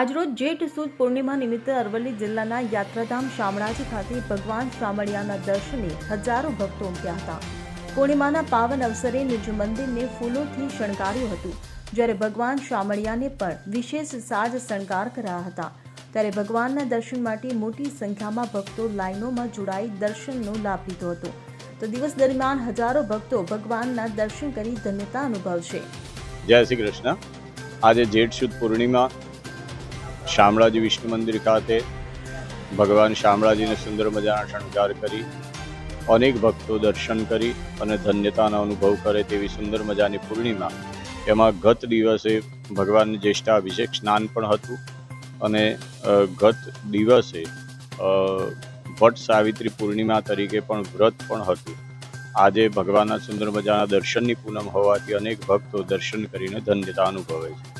આજરોજ જેઠ સુદ પૂર્ણિમા નિમિત્તે અરવલ્લી જિલ્લાના યાત્રાધામ શામળાજી ખાતે ભગવાન શામળિયાના દર્શને હજારો ભક્તો ઉમટ્યા હતા. પૂર્ણિમાના પાવન અવસરે નિજ મંદિરને ફૂલોથી શણગાર્યું હતું. જ્યારે ભગવાન શામળિયાને પણ વિશેષ સાજ શણગાર કરાયા હતા. ત્યારે ભગવાનના દર્શન માટે મોટી સંખ્યામાં ભક્તો લાઈનોમાં જોડાઈ દર્શનનો લાભ લીધો હતો. તો દિવસ દરમિયાન હજારો ભક્તો ભગવાનના દર્શન કરી ધન્યતા અનુભવશે. જય શ્રી કૃષ્ણ. આજે જેઠ સુદ પૂર્ણિમા શામળાજી વિષ્ણુ મંદિર ખાતે ભગવાન શામળાજીને સુંદર મજાના શણગાર કરી, અનેક ભક્તો દર્શન કરી અને ધન્યતાનો અનુભવ કરે તેવી સુંદર મજાની પૂર્ણિમા. એમાં ગત દિવસે ભગવાન જ્યેષ્ઠાભિષેક સ્નાન પણ હતું અને ગત દિવસે ભટ્ટ સાવિત્રી પૂર્ણિમા તરીકે પણ વ્રત પણ હતું. આજે ભગવાનના સુંદર મજાના દર્શનની પૂનમ હોવાથી અનેક ભક્તો દર્શન કરીને ધન્યતા અનુભવે છે.